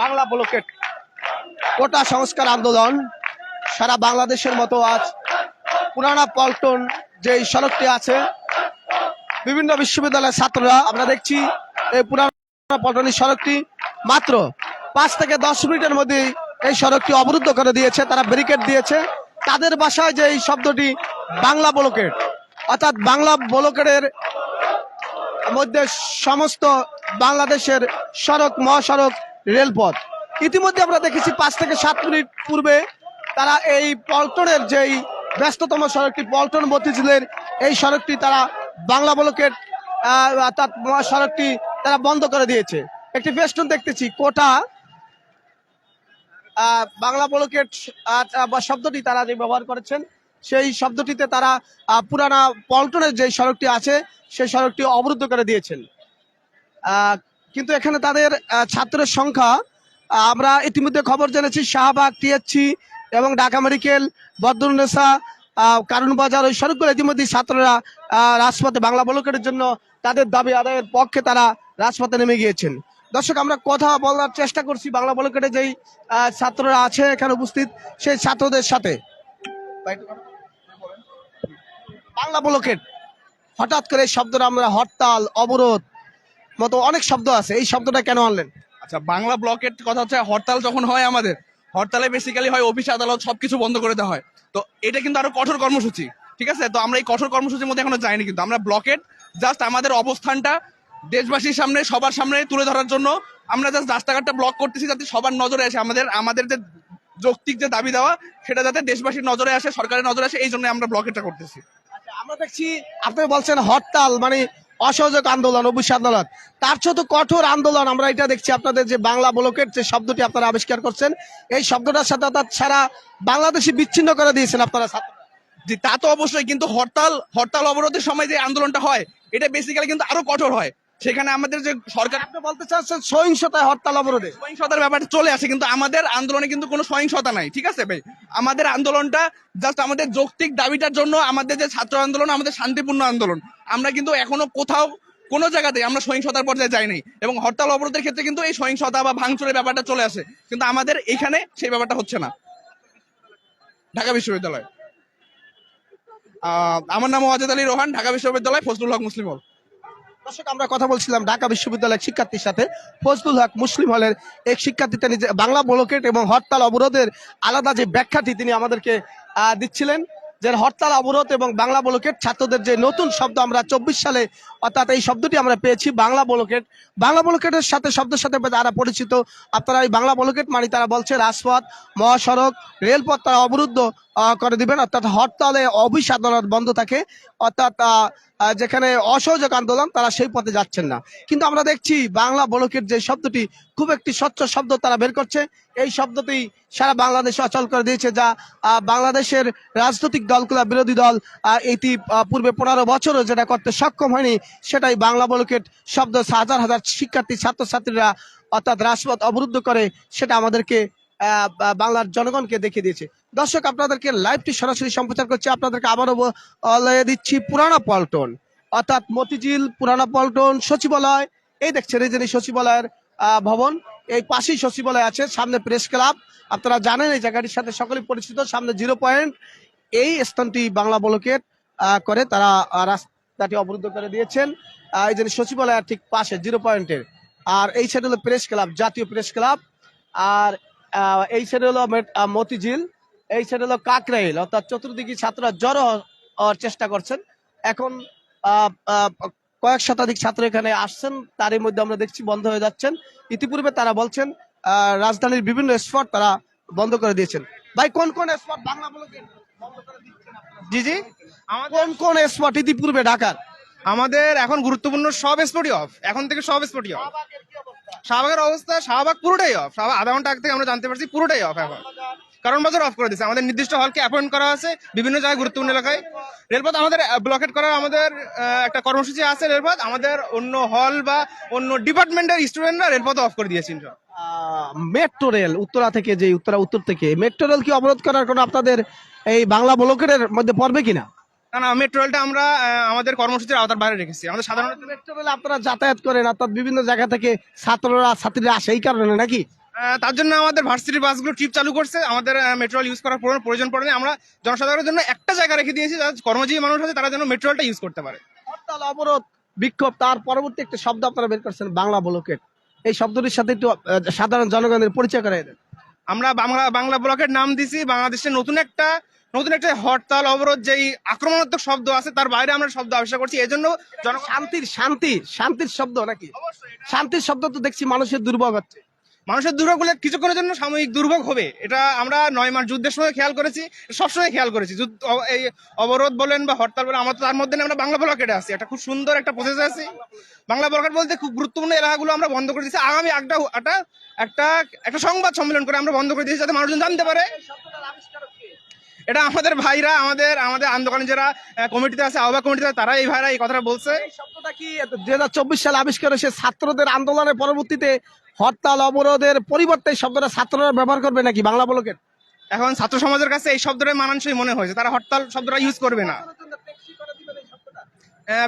Bangla blockade. কোটা সংস্কার আন্দোলন সারা বাংলাদেশের মতো আজ পুরানা পল্টন যে সড়কটি আছে, বিভিন্ন বিশ্ববিদ্যালয়ের ছাত্ররা, আমরা দেখছি এই পুরানা পল্টনী সড়কটি মাত্র পাঁচ থেকে দশ মিনিটের মধ্যে এই সড়কটি অবরুদ্ধ করে দিয়েছে, তারা ব্যারিকেড দিয়েছে। তাদের বাসায় যে এই শব্দটি বাংলা ব্লকেট, অর্থাৎ বাংলা ব্লকেটের মধ্যে সমস্ত বাংলাদেশের সড়ক, মহাসড়ক, রেলপথ। ইতিমধ্যে আমরা দেখেছি পাঁচ থেকে সাত মিনিট পূর্বে তারা এই পল্টনের যেই ব্যস্ততম সড়কটি, পল্টন মতিঝিলের এই সড়কটি তারা বাংলা ব্লকের অর্থাৎ মহাসড়কটি তারা বন্ধ করে দিয়েছে। একটি ফেস্টুন দেখতেছি, কোটা। বাংলা ব্লকের শব্দটি তারা যে ব্যবহার করেছেন, সেই শব্দটিতে তারা পুরানা পল্টনের যে সড়কটি আছে, সেই সড়কটি অবরুদ্ধ করে দিয়েছেন। কিন্তু এখানে তাদের ছাত্রের সংখ্যা আমরা ইতিমধ্যে খবর জেনেছি, শাহবাগ, টিএসসি এবং ঢাকা মেডিকেল বদরুন্নেসা কারণ বাজার ওই সড়কগুলো ইতিমধ্যে ছাত্ররা রাজপথে বাংলা ব্লকের জন্য তাদের দাবি আদায়ের পক্ষে তারা রাজপথে নেমে গিয়েছেন। দর্শক, আমরা কথা বলার চেষ্টা করছি বাংলা ব্লকেটে যেই ছাত্ররা আছে এখানে উপস্থিত, সেই ছাত্রদের সাথে। বাংলা ব্লকেট, হঠাৎ করে শব্দটা আমরা হরতাল, অবরোধ মতো অনেক শব্দ আছে। এই শব্দটা কেন আনলেন? আচ্ছা বাংলা ব্লকের কথা হচ্ছে হরতাল যখন হয় আমাদের হরতালে বেসিক্যালি হয় অফিস আদালত সবকিছু বন্ধ করে দেওয়া হয়। তো এটা কিন্তু আরও কঠোর কর্মসূচি ঠিক আছে? তো আমরা এই কঠোর কর্মসূচির মধ্যে এখনও যাইনি কিন্তু। আমরা ব্লকেট জাস্ট আমাদের অবস্থানটা দেশবাসীর সামনে সবার সামনে তুলে ধরার জন্য আমরা জাস্ট রাস্তাঘাটটা ব্লক করতেছি যাতে সবার নজরে আসে। আমাদের আমাদের যে যৌক্তিক যে দাবি দেওয়া সেটা যাতে দেশবাসীর নজরে আসে সরকারের নজরে আসে এই জন্য আমরা ব্লকেটটা করতেছি। আচ্ছা, আমরা দেখছি আপনি বলছেন হরতাল মানে অসহযোগ আন্দোলন অবশ্য আন্দোলন। তার তো কঠোর আন্দোলন। আমরা এটা দেখছি আপনাদের যে বাংলা ব্লকের যে শব্দটি আপনারা আবিষ্কার করছেন, এই শব্দটার সাথে অর্থাৎ সারা বাংলাদেশে বিচ্ছিন্ন করে দিয়েছেন আপনারা তা তো অবশ্যই, কিন্তু হরতাল হরতাল অবরোধের সময় যে আন্দোলনটা হয়, এটা বেসিক্যালি কিন্তু আরও কঠোর হয়। সেখানে আমাদের যে সরকার আপনি বলতে চাচ্ছেন সহিংসতায় হরতাল অবরোধে? সহিংসতার ব্যাপারটা চলে আসে কিন্তু আমাদের আন্দোলনে কিন্তু কোনো সহিংসতা নাই ঠিক আছে ভাই? আমাদের আন্দোলনটা জাস্ট আমাদের যৌক্তিক দাবিটার জন্য আমাদের যে ছাত্র আন্দোলন আমাদের শান্তিপূর্ণ আন্দোলন আমরা কিন্তু এখনও কোথাও কোনো জায়গাতে আমরা সহিংসতার পর্যায়ে যাইনি এবং হরতাল অবরোধের ক্ষেত্রে কিন্তু এই সহিংসতা বা ভাঙচুরের ব্যাপারটা চলে আসে কিন্তু আমাদের এখানে সেই ব্যাপারটা হচ্ছে না। ঢাকা বিশ্ববিদ্যালয়। আমার নাম ওয়াজেদ আলী রোহান ঢাকা বিশ্ববিদ্যালয় ফজলুল হক মুসলিম হল। দর্শক, আমরা কথা বলছিলাম ঢাকা বিশ্ববিদ্যালয়ের শিক্ষার্থীর সাথে। ফজলুল হক মুসলিম হলের এক শিক্ষার্থী তিনি বাংলা ব্লকেট এবং হরতাল অবরোধের আলাদা যে ব্যাখ্যাটি তিনি আমাদেরকে দিচ্ছিলেন, যে হরতাল অবরোধ এবং বাংলা ব্লকেট ছাত্রদের যে নতুন শব্দ আমরা চব্বিশ সালে অর্থাৎ এই শব্দটি আমরা পেয়েছি বাংলা ব্লকেট। বাংলা ব্লকেটের সাথে শব্দের সাথে যারা পরিচিত। আপনারা এই বাংলা ব্লকেট মানে তারা বলছে রাজপথ, মহাসড়ক, রেলপথ তারা অবরুদ্ধ করে দিবেন। অর্থাৎ হরতালে অফিস আদালত বন্ধ থাকে। অর্থাৎ যেখানে অসহযোগ আন্দোলন তারা সেই পথে যাচ্ছেন না। কিন্তু আমরা দেখছি বাংলা ব্লকের যে শব্দটি খুব একটি স্বচ্ছ শব্দ তারা বের করছে। এই শব্দটি সারা বাংলাদেশে অচল করে দিয়েছে যা বাংলাদেশের রাজনৈতিক দলগুলা, বিরোধী দল এটি পূর্বে পনেরো বছরও যেটা করতে সক্ষম হয়নি সেটাই বাংলা ব্লকেট শব্দ হাজার হাজার শিক্ষার্থী ছাত্রছাত্রীরা অর্থাৎ রাজপথ অবরুদ্ধ করে সেটা আমাদেরকে বাংলার জনগণকে দেখিয়ে দিয়েছে। দর্শক আপনাদেরকে লাইভটি সরাসরি সম্প্রচার করছে। আপনাদেরকে আবারও দিচ্ছি পুরানা পল্টন। অর্থাৎ মতিঝিল পুরানা পল্টন সচিবালয়। এই দেখছেন এই যে এই সচিবালয়ের ভবন এই পাশেই সচিবালয় আছে সামনে প্রেস ক্লাব। আপনারা জানেন এই জায়গাটির সাথে সকলেই পরিচিত সামনে জিরো পয়েন্ট। এই স্থানটি বাংলা ব্লকের আহ, করে তারা আহ, রাস্তাটি অবরুদ্ধ করে দিয়েছেন। এই যে সচিবালয়ের ঠিক পাশে জিরো পয়েন্টের। আর এই সাইড হলো প্রেস ক্লাব, জাতীয় প্রেস ক্লাব। আর এই সাইড হলো মতিঝিল। এই সাইড হলো কাকরাইল। অর্থাৎ চতুর্দিকে ছাত্ররা জড়ো হওয়ার চেষ্টা করছেন। এখন কয়েক শতাধিক ছাত্র এখানে আসছেন। তারই মধ্যে আমরা দেখছি বন্ধ হয়ে যাচ্ছেন। ইতিপূর্বে তারা বলছেন রাজধানীর বিভিন্ন স্পট তারা বন্ধ করে দিয়েছেন। ভাই, কোন কোন স্পট বাংলা ব্লকে জি জি। কোন কোন স্পট ইতিপূর্বে ঢাকার? আমাদের এখন গুরুত্বপূর্ণ সব স্পটই অফ এখন থেকে সব স্পটই অফ শাহবাগের অবস্থা শাহবাগ পুরোটাই অফ শাহবাগ আধা ঘণ্টা আগে থেকে আমরা জানতে পারছি পুরোটাই অফ এখন। কারণ বাজার অফ করে দিচ্ছে আমাদের নির্দিষ্ট হলকে অ্যাপয়েন্ট করা আছে বিভিন্ন জায়গায় গুরুত্বপূর্ণ এলাকায়। রেলপথ আমাদের ব্লকেট করার আমাদের একটা কর্মসূচি আছে রেলপথ। আমাদের অন্য হল বা অন্য ডিপার্টমেন্টের স্টুডেন্টরা রেলপথ অফ করে দিয়েছেন মেট্রো রেল উত্তরা থেকে যে উত্তরা উত্তর থেকে মেট্রো রেল কি অবরোধ করার কোনো আপনাদের এই বাংলা ব্লকের মধ্যে পড়বে কিনা? না না মেট্রো রেলটা আমরা আমাদের কর্মসূচির আওতার বাইরে রেখেছি। আমাদের সাধারণত মেট্রো রেলে আপনারা যাতায়াত করেন অর্থাৎ বিভিন্ন জায়গা থেকে ছাত্ররা ছাত্রীরা আসে এই কারণে নাকি? তার জন্য আমাদের ভার্সিটির বাসগুলো ট্রিপ চালু করছে। আমাদের মেট্রো ইউজ করার প্রয়োজন আমরা জনসাধারণের জন্য একটা জায়গা রেখে দিয়েছি যারা কর্মজীবী মানুষ আছে তারা যেন ইউজ করতে পারে। হরতাল অবরোধ বিক্ষোভ তার পরবর্তী একটা শব্দ আপনারা বের করছেন বাংলা ব্লকেট এই শব্দটির সাথে একটু সাধারণ জনগণের পরিচয় করাই দেন। আমরা বাংলা বাংলা ব্লকের নাম দিছি। বাংলাদেশের নতুন একটা নতুন একটা হরতাল অবরোধ যেই আক্রমণাত্মক শব্দ আছে তার বাইরে আমরা শব্দ আবিষ্কার করছি। এই জন্য শান্তির শান্তি শান্তির শব্দ নাকি? শান্তির শব্দ তো দেখছি মানুষের দুর্ভোগ হচ্ছে। মানুষের দুর্ভোগ হলে কিছুক্ষণের জন্য সাময়িক দুর্ভোগ হবে। এটা আমরা নয় মাস যুদ্ধের সময় খেয়াল করেছি সবসময় খেয়াল করেছি। যুদ্ধ এই অবরোধ বলেন বা হরতাল বলেন আমরা তো তার মধ্যে আমরা বাংলা ব্লকেটে আছি। একটা খুব সুন্দর একটা প্রসেস আছে। বাংলা ব্লকেট বলতে খুব গুরুত্বপূর্ণ এলাকাগুলো আমরা বন্ধ করে দিয়েছি। আগামী একটা একটা একটা সংবাদ সম্মেলন করে আমরা বন্ধ করে দিয়েছি যাতে মানুষজন জানতে পারে। এটা আমাদের ভাইরা আমাদের আমাদের আন্দোলনে যারা কমিটিতে আছে আহ্বায়ক কমিটিতে তারা এই ভাইরা এই কথাটা বলছে। এই শব্দটা কি দুই হাজার চব্বিশ সালে আবিষ্কার হয়েছে? ছাত্রদের আন্দোলনের পরবর্তীতে হরতাল অবরোধের পরিবর্তে শব্দটা ছাত্ররা ব্যবহার করবে নাকি বাংলা ব্লকেট এখন ছাত্র সমাজের কাছে এই শব্দটাই মানানসই মনে হয়েছে। তারা হরতাল শব্দটা ইউজ করবে না।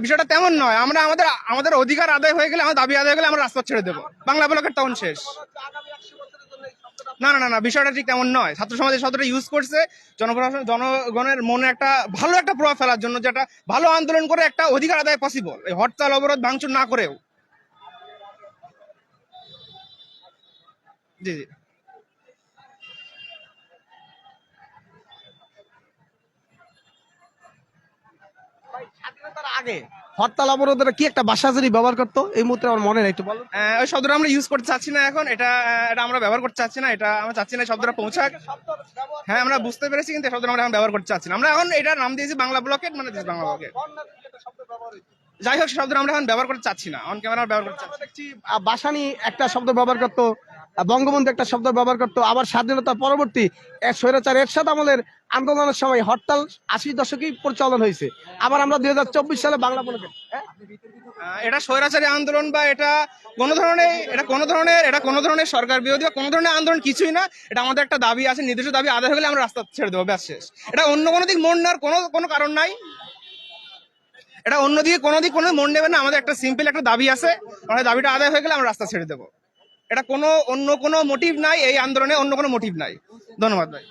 বিষয়টা তেমন নয়। আমরা আমাদের আমাদের অধিকার আদায় হয়ে গেলে আমার দাবি আদায় হয়ে গেলে আমরা রাস্তা ছেড়ে দেবো। বাংলা ব্লকের তখন শেষ। না না না বিষয়টা ঠিক তেমন নয়। ছাত্র সমাজ এই শব্দটা ইউজ করছে, জনপ্রশাসন, জনগণের মনে একটা ভালো একটা প্রভাব ফেলার জন্য যেটা ভালো আন্দোলন করে একটা অধিকার আদায় পসিবল এই হরতাল, অবরোধ, ভাঙচুর না করেও। জি জি। আগে হরতাল অবরোধের কি একটা বাসাজারি ব্যবহার করতো? এই মুহূর্তে আমার মনে নেই একটু আহ, ওই শব্দটা আমরা ইউজ করতে চাচ্ছি না এখন। এটা এটা আমরা ব্যবহার করতে চাচ্ছি না এটা আমরা চাচ্ছি না শব্দটা পৌঁছাক। হ্যাঁ আমরা বুঝতে পেরেছি কিন্তু শব্দটা আমরা এখন ব্যবহার করতে চাচ্ছি না। আমরা এখন এটার নাম দিয়েছি বাংলা ব্লকেট মানে বাংলা ব্লকেট যাই হোক শব্দটা আমরা এখন ব্যবহার করতে চাচ্ছি না। অন ক্যামেরা ব্যবহার করতে চাচ্ছি। দেখছি বাসানি একটা শব্দ ব্যবহার করতো বঙ্গবন্ধু একটা শব্দ ব্যবহার করতো, আবার স্বাধীনতা পরবর্তী স্বৈরাচার এরশাদ আমলের আন্দোলনের সময় হরতাল আশি দশকেই পরিচালন হয়েছে। আবার আমরা দুই হাজার চব্বিশ সালে বাংলা ব্লকেট হ্যাঁ? এটা স্বৈরাচারী আন্দোলন বা এটা কোনো ধরনের, এটা কোনো ধরনের, এটা কোনো ধরনের সরকার বিরোধী বা কোনো ধরনের আন্দোলন কিছুই না। এটা আমাদের একটা দাবি আছে, নির্দিষ্ট দাবি আদায় হয়ে গেলে আমরা রাস্তা ছেড়ে দেবো, ব্যাস শেষ। এটা অন্য কোনো দিক মন নেওয়ার কোনো কোনো কারণ নাই। এটা অন্যদিকে কোনো দিক কোনো মন নেবে না। আমাদের একটা সিম্পল একটা দাবি আছে। আমাদের দাবিটা আদায় হয়ে গেলে আমরা রাস্তা ছেড়ে দেবো। এটা কোনো অন্য কোনো মোটিভ নাই এই আন্দোলনে অন্য কোনো মোটিভ নাই। ধন্যবাদ ভাই।